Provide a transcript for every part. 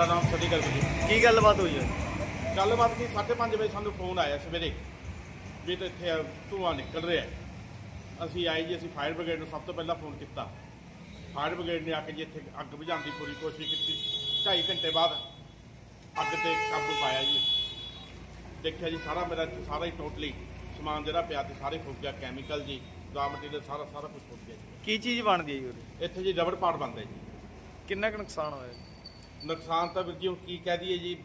ਮੇਰਾ ਨਾਮ ਗਰਗ ਜੀ। ਕੀ ਗੱਲਬਾਤ ਹੋਈ ਹੈ? ਗੱਲਬਾਤ ਕੀ 5:30 ਵਜੇ ਸਾਨੂੰ ਫੋਨ ਆਇਆ ਸਵੇਰੇ ਵੀ ਤੇ ਇੱਥੇ ਧੂੰਆਂ ਨਿਕਲ ਰਿਹਾ ਹੈ। ਅਸੀਂ ਆਏ ਜੀ ਅਸੀਂ ਫਾਇਰ ਬ੍ਰਿਗੇਡ ਨੂੰ ਸਭ ਤੋਂ ਪਹਿਲਾਂ ਫੋਨ ਕੀਤਾ। ਫਾਇਰ ਬ੍ਰਿਗੇਡ ਨੇ ਆ ਕੇ ਜੀ ਇੱਥੇ ਅੱਗ ਬੁਝਾਉਣ ਦੀ ਪੂਰੀ ਕੋਸ਼ਿਸ਼ ਕੀਤੀ। 2.5 ਘੰਟੇ ਬਾਅਦ ਅੱਗ ਤੇ ਕਾਬੂ ਪਾਇਆ ਜੀ। ਦੇਖਿਆ ਜੀ ਸਾਰਾ ਮੇਰਾ ਇੱਥੇ ਸਾਰਾ ਹੀ ਟੋਟਲੀ ਸਮਾਨ ਜਿਹੜਾ ਪਿਆ ਤੇ ਸਾਰੇ ਫੁੱਕ ਗਿਆ ਕੈਮੀਕਲ ਜੀ ਰਾ ਮਟੀਰੀਅਲ ਸਾਰਾ ਸਾਰਾ ਕੁਝ ਫੁੱਕ ਗਿਆ ਜੀ। ਕੀ ਚੀਜ਼ ਬਣਦੀ ਹੈ ਜੀ ਉਹਦੀ? ਇੱਥੇ ਜੀ ਰਬੜ ਪਾਰਟ ਬਣਦਾ ਜੀ। ਕਿੰਨਾ ਕੁ ਨੁਕਸਾਨ ਹੋਇਆ? ਜੀ? ਨੁਕਸਾਨ ਤਾਂ ਵੀਰ ਜੀ ਹੁਣ ਕੀ ਕਹਿ ਦਈਏ ਜੀ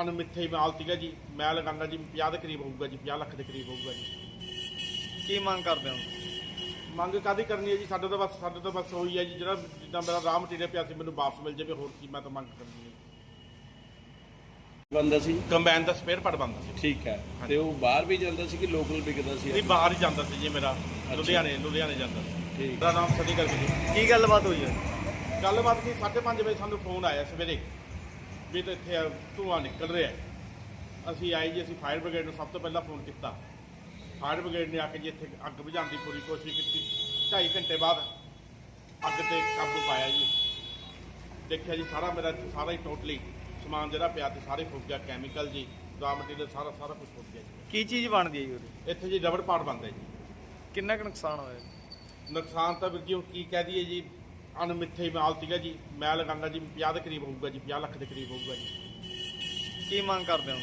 ਅਣਮਿੱਥੇ ਮਾਲ ਸੀਗਾ ਜੀ ਮੈਂ ਲਗਾਉਂਦਾ ਜੀ 50 ਦੇ ਕਰੀਬ ਹੋਊਗਾ ਜੀ 50 ਲੱਖ ਦੇ ਕਰੀਬ ਹੋਊਗਾ ਜੀ। ਕੀ ਮੰਗ ਕਰਦੇ ਹੋ? ਮੰਗ ਕਾਦੀ ਕਰਨੀ ਹੈ ਜੀ? ਸਾਡੇ ਤਾਂ ਬਸ ਸਾਡੇ ਤਾਂ ਬਸ ਉਹੀ ਹੈ ਜੀ ਜਿਹੜਾ ਜਿੱਦਾਂ ਮੇਰਾ ਰਾਹ ਮਟੀਰੀਅਲ ਪਿਆ ਸੀ ਮੈਨੂੰ ਵਾਪਸ ਮਿਲ ਜਾਵੇ ਹੋਰ ਕੀ ਮੈਂ ਤਾਂ ਮੰਗ ਕਰਨੀ ਹੈ। ਬੰਦਾ ਸੀ? ਕੰਬਾਈਨ ਦਾ ਸਪੇਅਰ ਪਾਰਟ ਬਣਦਾ ਸੀ। ਠੀਕ ਹੈ। ਤੇ ਉਹ ਬਾਹਰ ਵੀ ਜਾਂਦਾ ਸੀ ਕਿ ਲੋਕਲ ਵਿਕਦਾ ਸੀ? ਨਹੀਂ ਬਾਹਰ ਹੀ ਜਾਂਦਾ ਸੀ ਜੀ ਮੇਰਾ। ਲੁਧਿਆਣੇ ਲੁਧਿਆਣੇ ਜਾਂਦਾ ਸੀ। ਠੀਕ। ਮੇਰਾ ਨਾਮ ਸਤੀ ਗਰਗ ਜੀ। ਕੀ ਗੱਲਬਾਤ ਹੋਈ ਹੈ? ਗੱਲਬਾਤ ਕੀ? 5:30 ਵਜੇ ਸਾਨੂੰ ਫੋਨ ਆਇਆ ਸਵੇਰੇ ਵੀ ਤੇ ਇੱਥੇ ਧੂੰਆਂ ਨਿਕਲ ਰਿਹਾ ਹੈ। ਅਸੀਂ ਆਏ ਜੀ ਅਸੀਂ ਫਾਇਰ ਬ੍ਰਿਗੇਡ ਨੂੰ ਸਭ ਤੋਂ ਪਹਿਲਾਂ ਫੋਨ ਕੀਤਾ। ਫਾਇਰ ਬ੍ਰਿਗੇਡ ਨੇ ਆ ਕੇ ਜੀ ਇੱਥੇ ਅੱਗ ਬੁਝਾਉਣ ਦੀ ਪੂਰੀ ਕੋਸ਼ਿਸ਼ ਕੀਤੀ। 2.5 ਘੰਟੇ ਬਾਅਦ ਅੱਗ ਤੇ ਕਾਬੂ ਪਾਇਆ ਜੀ। ਦੇਖਿਆ ਜੀ ਸਾਰਾ ਮੇਰਾ ਸਾਰਾ ਹੀ ਟੋਟਲੀ ਸਮਾਨ ਜਿਹੜਾ ਪਿਆ ਤੇ ਸਾਰੇ ਫੁੱਕ ਗਿਆ ਕੈਮੀਕਲ ਜੀ ਰਾ ਮਟੀਰੀਅਲ ਸਾਰਾ ਸਾਰਾ ਕੁਝ ਫੁੱਕ ਗਿਆ ਜੀ। ਕੀ ਚੀਜ਼ ਬਣਦੀ ਹੈ ਜੀ ਉਹਦੀ? ਇੱਥੇ ਜੀ ਰਬੜ ਪਾਰਟ ਬਣਦਾ ਜੀ। ਕਿੰਨਾ ਕੁ ਨੁਕਸਾਨ ਹੋਇਆ? ਨੁਕਸਾਨ ਤਾਂ ਵੀਰ ਜੀ ਹੁਣ ਕੀ ਕਹਿ ਦਈਏ ਜੀ ਅਣਮਿੱਥੇ ਮਾਲ ਸੀਗਾ ਜੀ ਮੈਂ ਲਗਾਉਂਦਾ ਜੀ 50 ਦੇ ਕਰੀਬ ਹੋਊਗਾ ਜੀ 50 ਲੱਖ ਦੇ ਕਰੀਬ ਹੋਊਗਾ ਜੀ। ਕੀ ਮੰਗ ਕਰਦੇ ਹੋ?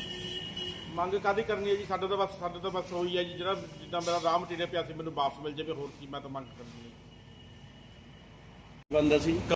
ਮੰਗ ਕਾਦੀ ਕਰਨੀ ਹੈ ਜੀ? ਸਾਡੇ ਤਾਂ ਬਸ ਸਾਡੇ ਤਾਂ ਬਸ ਉਹੀ ਹੈ ਜੀ ਜਿਹੜਾ ਜਿੱਦਾਂ ਮੇਰਾ ਰਾਹ ਮਟੀਰੀਅਲ ਪਿਆ ਸੀ ਮੈਨੂੰ ਵਾਪਸ ਮਿਲ ਜਾਵੇ ਹੋਰ ਕੀ ਮੈਂ ਤਾਂ ਮੰਗ ਕਰਨੀ ਹੈ ਬੰਦਾ ਸੀ।